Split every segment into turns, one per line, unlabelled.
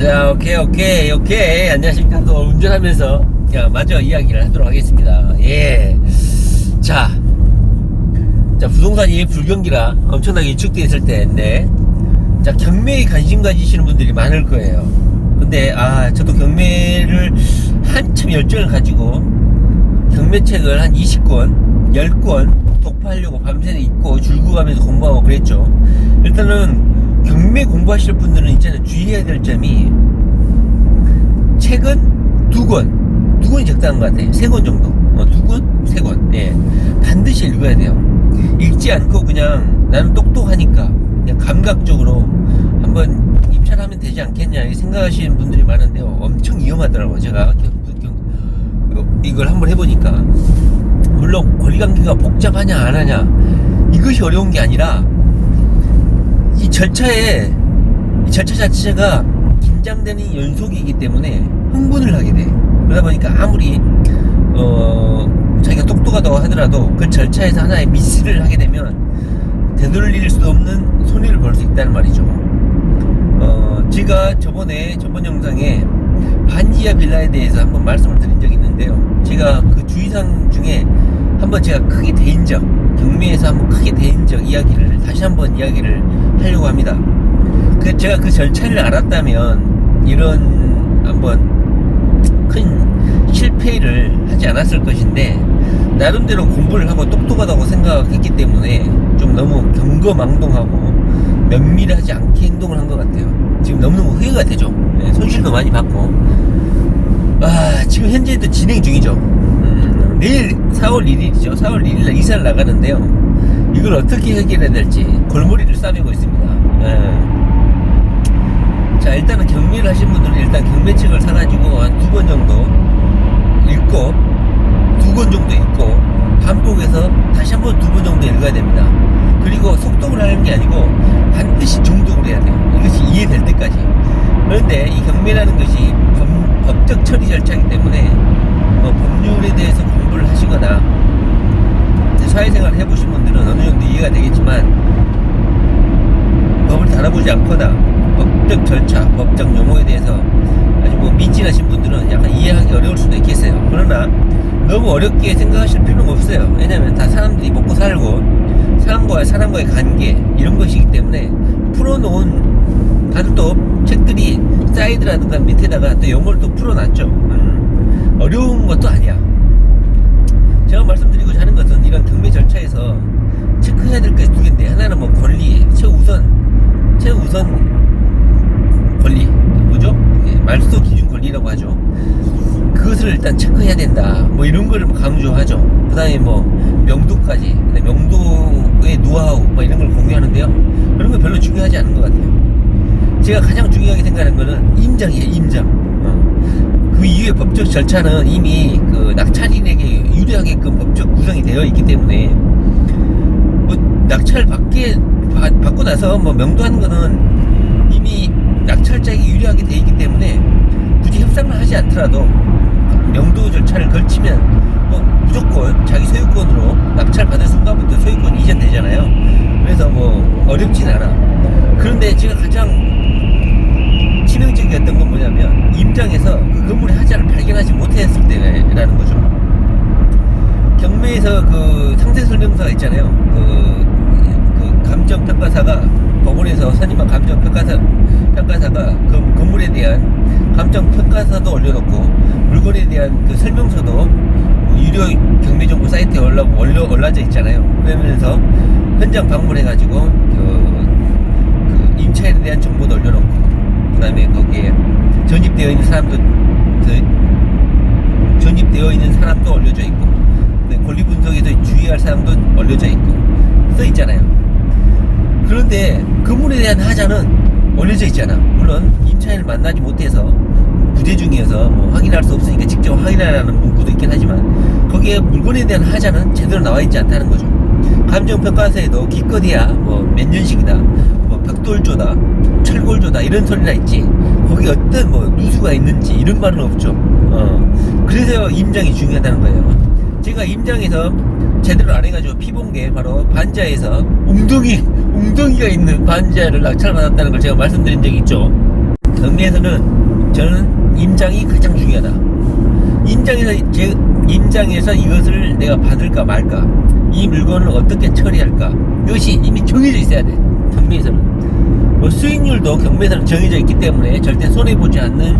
자, 오케이, 오케이, 오케이. 안녕하십니까. 또 운전하면서 야, 마저 이야기를 하도록 하겠습니다. 예. 자, 자, 부동산이 불경기라 엄청나게 위축되어 있을 때인데, 자, 경매에 관심 가지시는 분들이 많을 거예요. 근데, 아, 저도 경매를 한참 열정을 가지고, 경매책을 한 20권, 10권 독파하려고 밤새 읽고 줄고 가면서 공부하고 그랬죠. 일단은 경매 공부하실 분들은 있잖아요. 주의해야 될 점이 책은 두 권, 두 권이 적당한 것 같아요. 세 권 정도. 어, 두 권, 세 권. 예. 반드시 읽어야 돼요. 읽지 않고 그냥 나는 똑똑하니까 그냥 감각적으로 한번 입찰하면 되지 않겠냐 생각하시는 분들이 많은데요. 엄청 위험하더라고요. 제가 이거- 이걸 한번 해보니까 물론 권리관계가 복잡하냐 안 하냐 이것이 어려운 게 아니라 이 절차에 이 절차 자체가 긴장되는 연속이기 때문에 흥분을 하게 돼. 그러다 보니까 아무리 어 자기가 똑똑하다고 하더라도 그 절차에서 하나의 미스를 하게 되면 되돌릴 수 없는 손해를 볼 수 있다는 말이죠. 어 제가 저번에 저번 영상에 반지하 빌라에 대해서 한번 말씀을 드린 적이 있는데요. 제가 그 주의사항 중에 한번 제가 크게 대인 적 경매에서 한번 크게 대인적 이야기를 다시 한번 이야기를 하려고 합니다. 그 제가 그 절차를 알았다면 이런 한번 큰 실패를 하지 않았을 것인데 나름대로 공부를 하고 똑똑하다고 생각했기 때문에 좀 너무 경거망동하고 면밀하지 않게 행동을 한 것 같아요. 지금 너무너무 후회가 되죠. 네, 손실도 많이 받고 아, 지금 현재도 진행 중이죠. 음, 내일 4월 1일이죠. 4월 1일 날 이사를 나가는데요. 이걸 어떻게 해결해야 될지 골머리를 싸매고 있습니다. 예. 자, 일단은 경매를 하신 분들은 일단 경매책을 사가지고 한두권 정도 읽고, 두 권 정도 읽고, 반복해서 다시 한 번 두 번 정도 읽어야 됩니다. 그리고 속독을 하는 게 아니고 반드시 중독을 해야 돼요. 이것이 이해될 때까지. 그런데 이 경매라는 것이 법, 법적 처리 절차이기 때문에 대해서 공부를 하시거나 사회생활을 해보신 분들은 어느 정도 이해가 되겠지만 법을 다뤄보지 않거나 법적 절차, 법적 용어에 대해서 아주 뭐 미진하신 분들은 약간 이해하기 어려울 수도 그러나 너무 어렵게 생각하실 필요는 없어요. 왜냐면 다 사람들이 먹고 살고 사람과 사람과의 관계 이런 것이기 때문에 풀어놓은 다들 또 책들이 사이드라든가 밑에다가 또 영어를 또 풀어놨죠. 음, 어려운 것도 아니야. 제가 말씀드리고자 하는 것은 이런 경매 절차에서 체크해야 될 것이 두 개인데 하나는 뭐 권리 최우선 최우선 권리 뭐죠? 예, 말소 기준 권리라고 하죠. 그것을 일단 체크해야 된다. 뭐 이런 거를 강조하죠. 그 다음에 뭐 명도까지 명도의 노하우 뭐 이런 걸 공유하는데요. 그런 거 별로 중요하지 않은 것 같아요. 제가 가장 중요하게 생각하는 거는 임장이에요. 임장. 어. 그 이후의 법적 절차는 이미 그 낙찰인에게 유리하게끔 법적 구성이 되어 있기 때문에 뭐 낙찰 받게 받, 받고 나서 뭐 명도하는 거는 이미 낙찰자에게 유리하게 되어 있기 때문에 굳이 협상을 하지 않더라도 명도 절차를 걸치면 뭐 무조건 자기 소유권으로 낙찰 받은 순간부터 소유권 이전되잖아요. 그래서 뭐 어렵진 않아. 그런데 제가 가장 치명적이었던 건 뭐냐면 임장에서 그 건물의 하자를 발견하지 못했을 때라는 거죠. 경매에서 그 상세 설명서가 있잖아요. 그, 그 감정 평가사가 법원에서 선임한 감정 평가사 평가사가 그 건물에 대한 감정 평가서도 올려놓고 물건에 대한 그 설명서도 그 유료 경매 정보 사이트에 올라 올려 올라져 있잖아요. 그러면서 현장 방문해가지고 그, 그 임차인에 대한 정보도 올려놓고 그다음에 거기에 전입되어 있는 사람도 그 전입되어 있는 사람도 올려져 있고 네, 권리 분석에서 주의할 사람도 올려져 있고 써 있잖아요. 그런데 건물에 대한 하자는 올려져 있잖아. 물론 임차인을 만나지 못해서 부재 중이어서 뭐 확인할 수 없으니까 직접 확인하라는 문구도 있긴 하지만 거기에 물건에 대한 하자는 제대로 나와 있지 않다는 거죠. 감정평가서에도 기껏해야 뭐 몇 년씩이다, 뭐 벽돌조다, 철골조다 이런 소리나 있지. 거기 어떤 뭐 누수가 있는지 이런 말은 없죠. 어 그래서 임장이 중요하다는 거예요. 제가 임장에서 제대로 안 해가지고 피본 게 바로 반자에서 웅덩이 웅덩이가 있는 반자를 낙찰받았다는 걸 제가 말씀드린 적이 있죠. 경매 경매에서는 저는 임장이 가장 중요하다. 임장에서 제 임장에서 이것을 내가 받을까 말까, 이 물건을 어떻게 처리할까 이것이 이미 정해져 있어야 돼. 경매에서는 뭐 수익률도 경매에서는 정해져 있기 때문에 절대 손해 보지 않는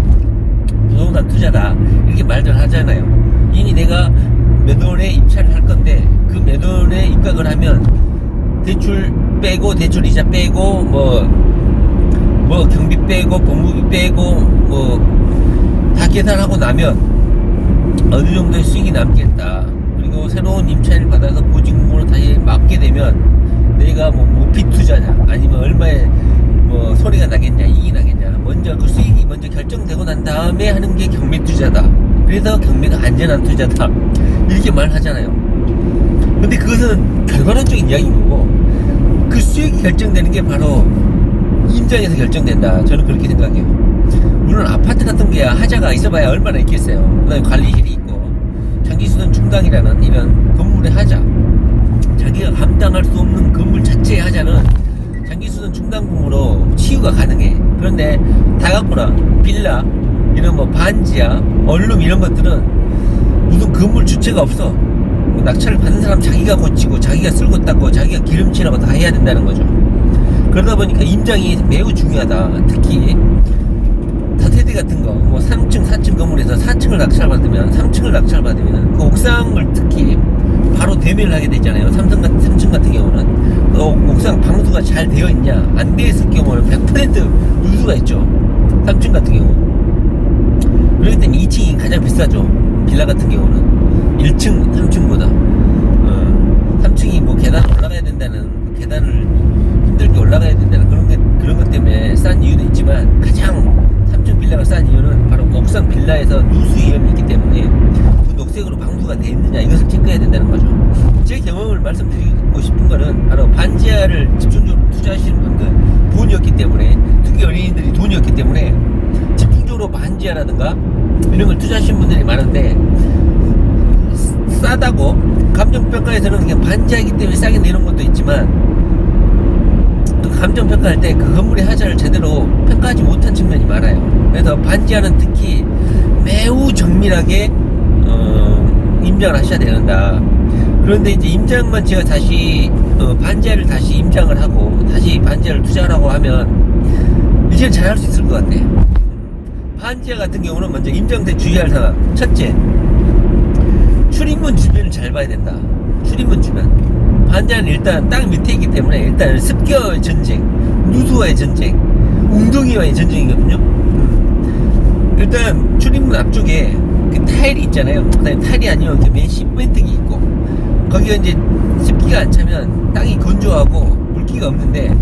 부동산 투자다 이렇게 말들 하잖아요. 이미 내가 몇 원에 입찰을 할 건데 그 몇 원에 입각을 하면 대출 빼고 대출 이자 빼고 뭐뭐 경비 빼고 법무비 빼고 뭐 다 계산하고 나면 어느 정도의 수익이 남겠다. 그리고 새로운 임차를 받아서 보증금으로 다시 맡게 되면 내가 뭐 무피 투자냐 아니면 얼마에 뭐 소리가 나겠냐 이익이 나겠냐 먼저 그 수익이 먼저 결정되고 난 다음에 하는 게 경매 투자다. 그래서 경매가 안전한 투자다. 이렇게 말하잖아요. 근데 그것은 결과론적인 이야기인 거고 그 수익이 결정되는 게 바로 임장에서 결정된다. 저는 그렇게 생각해요. 물론 아파트 같은 게 하자가 있어봐야 얼마나 있겠어요. 그다음에 관리실이 있고 장기수선 충당이라는 이런 건물의 하자, 자기가 감당할 수 없는 건물 자체의 하자는 장기수선 충당금으로 치유가 가능해. 그런데 다가구나 빌라 이런 뭐 반지하, 얼룸 이런 것들은 무슨 건물 주체가 없어. 뭐 낙찰을 받는 사람 자기가 고치고 자기가 쓸고 닦고 자기가 기름칠하고 다 해야 된다는 거죠. 그러다 보니까 임장이 매우 중요하다. 특히 다세대 같은 거, 뭐 3층, 4층 건물에서 4층을 낙찰받으면, 3층을 낙찰받으면, 그 옥상을 특히 바로 대면을 하게 되잖아요. 삼성 같은, 3층 같은 경우는. 그 옥상 방수가 잘 되어 있냐, 안 되어 있을 경우는 100% 누수가 있죠. 3층 같은 경우. 그렇기 때문에 2층이 가장 비싸죠. 빌라 같은 경우는. 1층, 3층보다. 어, 3층이 뭐 계단 올라가야 된다는, 그 계단을 힘들게 올라가야 된다는 그런 게, 그런 것 때문에 싼 이유도 있지만 가장 3층 빌라가 싼 이유는 바로 옥상 빌라에서 누수 위험이 있기 때문에 그 녹색으로 방수가 돼 있느냐 이것을 체크해야 된다는 거죠. 제 경험을 말씀드리고 싶은 거는 바로 반지하를 집중적으로 투자하시는 분들 돈이 없기 때문에 특히 어린이들이 돈이 없기 때문에 집중적으로 반지하라든가 이런 걸 투자하시는 분들이 많은데 싸다고 감정평가에서는 그냥 반지하기 때문에 싸게 내는 것도 있지만 그 감정 평가할 때 그 건물의 하자를 제대로 평가하지 못한 측면이 많아요. 그래서 반지하는 특히 매우 정밀하게 어, 임장을 하셔야 된다. 그런데 이제 임장만 제가 다시 어, 반지하를 다시 임장을 하고 다시 반지하를 투자하라고 하면 이제는 잘할 수 있을 것 같아. 반지하 같은 경우는 먼저 임장 때 주의할 사항 첫째 출입문 주변을 잘 봐야 된다. 출입문 주변. 반지하는 일단 땅 밑에 있기 때문에 일단 습기와의 전쟁, 누수와의 전쟁, 웅덩이와의 전쟁이거든요. 음. 일단 출입문 앞쪽에 그 타일이 있잖아요. 그다음에 타일이 아니면 이렇게 맨 시멘트기 있고 거기가 이제 습기가 안 차면 땅이 건조하고 물기가 없는데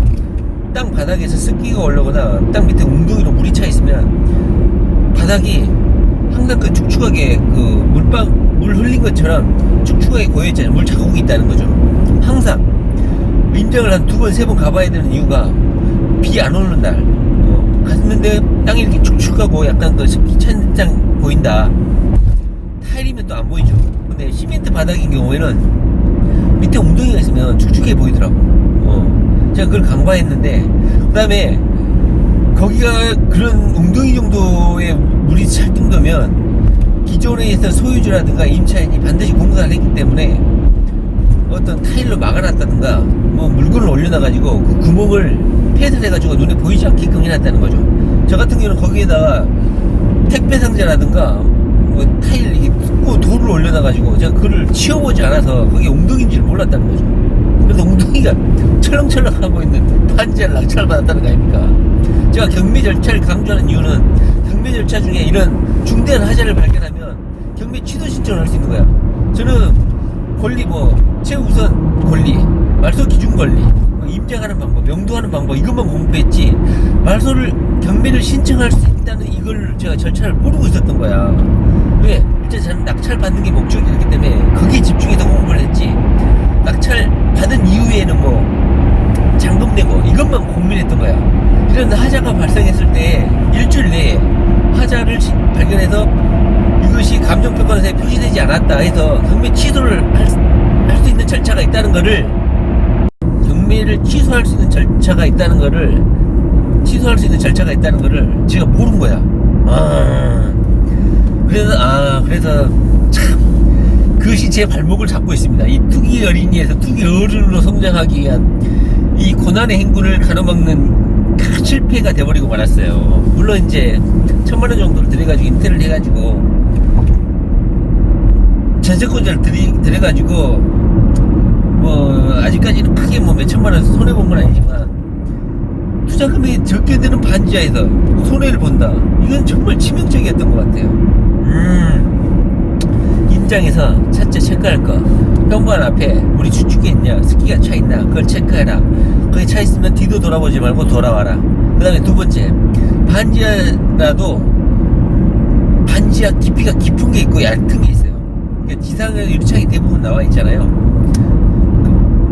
땅 바닥에서 습기가 올라오거나 땅 밑에 웅덩이로 물이 차 있으면 바닥이 항상 그 축축하게 그 물방 물 흘린 것처럼 축축하게 고여 있잖아요. 물 자국이 있다는 거죠. 항상 임장을 한 두 번 세 번 가봐야 되는 이유가 비 안 오는 날 어, 갔는데 땅이 이렇게 축축하고 약간 그 습기 찬 장 보인다. 타일이면 또 안 보이죠. 근데 시멘트 바닥인 경우에는 밑에 웅덩이가 있으면 축축해 보이더라고. 어, 제가 그걸 간과했는데 그다음에 거기가 그런 웅덩이 정도의 물이 찰 정도면 기존에 있던 소유주라든가 임차인이 반드시 공사를 했기 때문에 어떤 타일로 막아놨다든가 뭐 물건을 올려놔가지고 그 구멍을 폐쇄를 해가지고 눈에 보이지 않게끔 해놨다는 거죠. 저 같은 경우는 거기에다가 택배 상자라든가 뭐 타일 이게 뜯고 돌을 올려놔가지고 제가 그를 치워보지 않아서 그게 웅덩이인지를 몰랐다는 거죠. 그래서 웅덩이가 철렁철렁 하고 있는 반지를 낙찰받았다는 거 아닙니까? 제가 경매 절차를 강조하는 이유는 경매 절차 중에 이런 중대한 하자를 발견하면 경매 취소 신청을 할 수 있는 거야. 저는 권리 뭐 최우선 권리, 말소 기준 권리, 뭐 임장하는 방법, 명도하는 방법 이것만 공부했지 말소를 경매를 신청할 수 있다는 이걸 제가 절차를 모르고 있었던 거야. 왜? 일단 저는 낙찰 받는 게 목적이기 때문에 거기에 집중해서 공부를 했지. 낙찰 받은 이후에는 뭐 잔금 내고 이것만 고민했던 거야. 이런 하자가 발생했을 때 일주일 내에 하자를 시- 발견해서 이것이 표시되지 않았다 해서 경매 취소를 할 수 있는 절차가 있다는 거를 경매를 취소할 수 있는 절차가 있다는 거를 취소 취소할 수 있는 절차가 있다는 거를 제가 모른 거야. 아, 그래서 아 그래서 참 그것이 제 발목을 잡고 있습니다. 이 투기 어린이에서 투기 어른으로 성장하기 위한 이 고난의 행군을 가로막는 큰 실패가 돼버리고 말았어요. 물론 이제 천만 원 정도를 들여가지고 인테를 해가지고 들이, 들여가지고 뭐 아직까지는 크게 뭐 몇 천만 원 손해 본 건 아니지만 투자 금액이 적게 드는 반지하에서 손해를 본다. 이건 정말 치명적이었던 것 같아요. 음, 임장에서 첫째 체크할 거. 현관 앞에 우리 주축에 있냐, 스키가 차 있나, 그걸 체크해라. 거기 차 있으면 뒤도 돌아보지 말고 돌아와라. 그 다음에 두 번째, 반지하라도 반지하 깊이가 깊은 게 있고 얇은 게 있어요. 그러니까 지상에 유리창이 대부분 나와 있잖아요.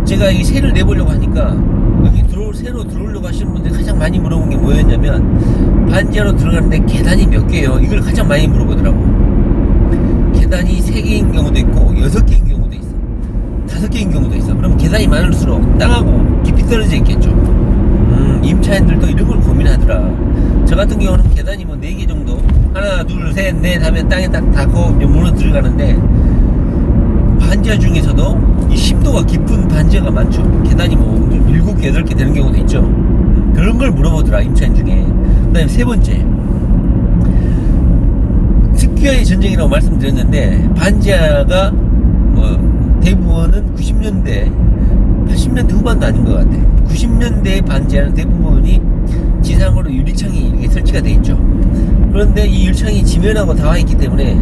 제가 이 새를 내보려고 하니까 여기 들어올 새로 들어오려고 하시는 분들이 가장 많이 물어본 게 뭐였냐면 반지하로 들어가는데 계단이 몇 개예요? 이걸 가장 많이 물어보더라고. 계단이 세 개인 경우도 있고 여섯 개인 경우도 있어. 다섯 개인 경우도 있어. 그럼 계단이 많을수록 땅하고 깊이 떨어져 있겠죠. 음, 임차인들도 이런 걸 고민하더라. 저 같은 경우는 계단이 뭐 네 개 정도 하나 둘 셋 넷 하면 땅에 딱 닿고 무너 들어가는데 반지하 중에서도 이 심도가 깊은 반지하가 많죠. 계단이 뭐 일곱 개, 여덟 개 되는 경우도 있죠. 음, 그런 걸 물어보더라, 임차인 중에. 그 다음에 세 번째. 스퀴어의 전쟁이라고 말씀드렸는데, 반지하가 뭐 대부분은 90년대, 80년대 후반도 아닌 것 같아. 90년대 반지하는 대부분이 지상으로 유리창이 이렇게 설치가 돼 있죠. 그런데 이 유리창이 지면하고 닿아 있기 때문에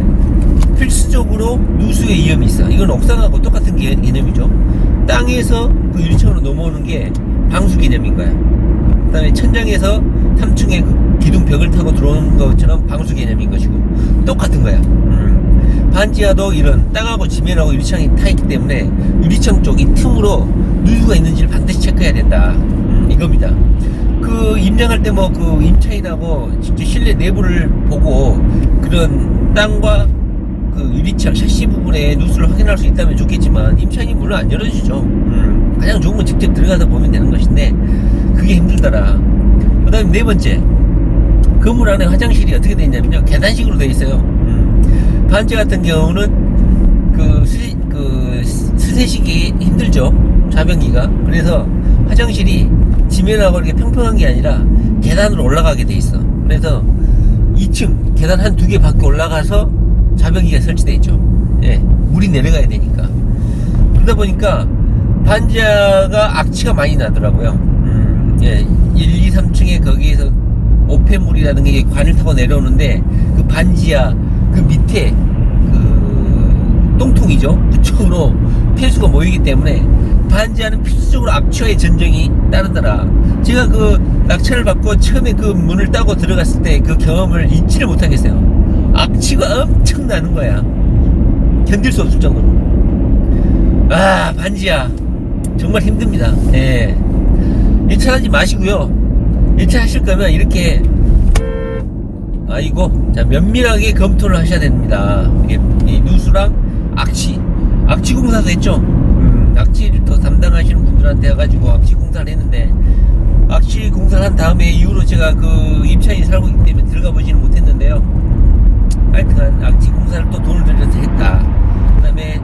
필수적으로 누수의 위험이 있어. 이건 옥상하고 똑같은 개, 개념이죠. 땅에서 그 유리창으로 넘어오는 게 방수 개념인 거야. 그 다음에 천장에서 3층의 그 기둥 벽을 타고 들어오는 것처럼 방수 개념인 것이고 똑같은 거야. 음. 반지하도 이런 땅하고 지면하고 유리창이 타 있기 때문에 유리창 쪽이 틈으로 누수가 있는지를 반드시 체크해야 된다. 음, 이겁니다. 그 임장할 때 뭐 그 임차인하고 실내 내부를 보고 그런 땅과 그 유리창 샤시 부분에 누수를 확인할 수 있다면 좋겠지만 임차인이 물론 안 열어주죠. 음, 가장 좋은 건 직접 들어가서 보면 되는 것인데 그게 힘들더라. 그 다음에 네 번째 건물 안에 화장실이 어떻게 되어 있냐면요 계단식으로 되어 있어요. 음, 반지 같은 경우는 그 수세, 그 수세식이 힘들죠 좌변기가 그래서 화장실이 지면하고 이렇게 평평한 게 아니라 계단으로 올라가게 돼 있어. 그래서 2층 계단 한 두 개 밖에 올라가서 좌변기가 설치돼 있죠. 예, 물이 내려가야 되니까. 그러다 보니까 반지하가 악취가 많이 나더라고요. 음, 예, 1, 2, 3층에 거기에서 오폐물이라는 게 관을 타고 내려오는데 그 반지하 그 밑에 그 똥통이죠. 그쪽으로 폐수가 모이기 때문에 반지하는 필수적으로 악취와의 전쟁이 따르더라. 제가 그 낙찰을 받고 처음에 그 문을 따고 들어갔을 때 그 경험을 잊지를 못하겠어요. 악취가 엄청 나는 거야. 견딜 수 없을 정도로. 아, 반지하. 정말 힘듭니다. 예. 1차 하지 마시고요. 1차 하실 거면 이렇게 아이고 자 면밀하게 검토를 하셔야 됩니다. 이게 이 누수랑 악취 악취 공사도 했죠. 음, 악취를 더 담당하시는 분들한테 해가지고 악취 공사를 했는데 악취 공사를 한 다음에 이후로 제가 그 임차인이 살고 있기 때문에 들어가 보지는 못했는데요. 하여튼 악취 공사를 또 돈을 들여서 했다. 그 다음에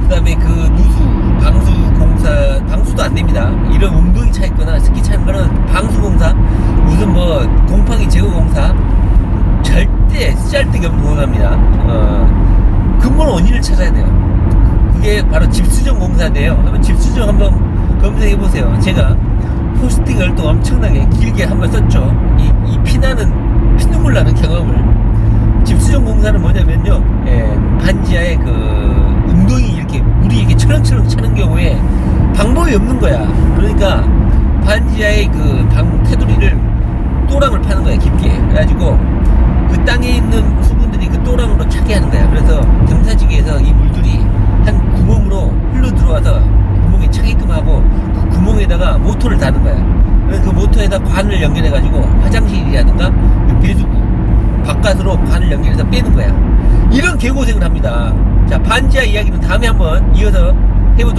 그 다음에 그 누수 방수 공사 방수도 안 됩니다. 이런 웅덩이 차 있거나 스키 차 있는 거는 방수 공사 무슨 뭐 곰팡이 제거 공사 절대 쓰잘데기 없는 공사입니다. 어, 근본 원인을 찾아야 돼요. 그게 바로 집수정 공사인데요. 한번 집수정 한번 검색해 보세요. 제가 포스팅을 또 엄청나게 길게 한번 썼죠. 이, 이 피나는 피눈물 나는 경험을 집수정 공사는 뭐냐면요, 예, 반지하에 그 웅덩이 이렇게 물이 이렇게 철렁철렁 차는 경우에 방법이 없는 거야. 그러니까 반지하에 그방 테두리를 또랑을 파는 거야 깊게. 그래가지고 그 땅에 있는 수분들이 그 또랑으로 차게 하는 거야. 그래서 경사지기에서 이 물들이 한 구멍으로 흘러 들어와서 구멍에 차게끔 하고 그 구멍에다가 모터를 다는 거야. 그래서 그 모터에다 관을 연결해가지고 화장실이라든가 그 배수구 바깥으로 관을 연결해서 빼는 거야. 이런 개고생을 합니다. 자, 반지하 이야기는 다음에 한번 이어서 해보도록